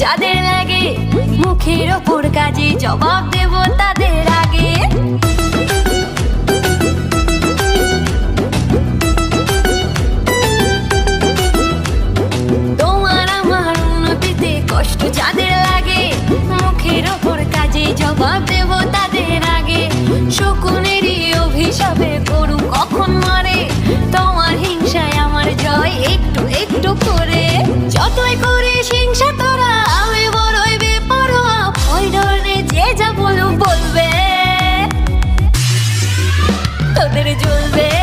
যাদের লাগে, মুখের ওপর কাজে জবাব দেব তাদের আগে। তোমার আমার উন্নতিতে কষ্ট যাদের লাগে, মুখের ওপর কাজে জবাব দেব তাদের আগে। শকুনেরই অভিশাপে derece özel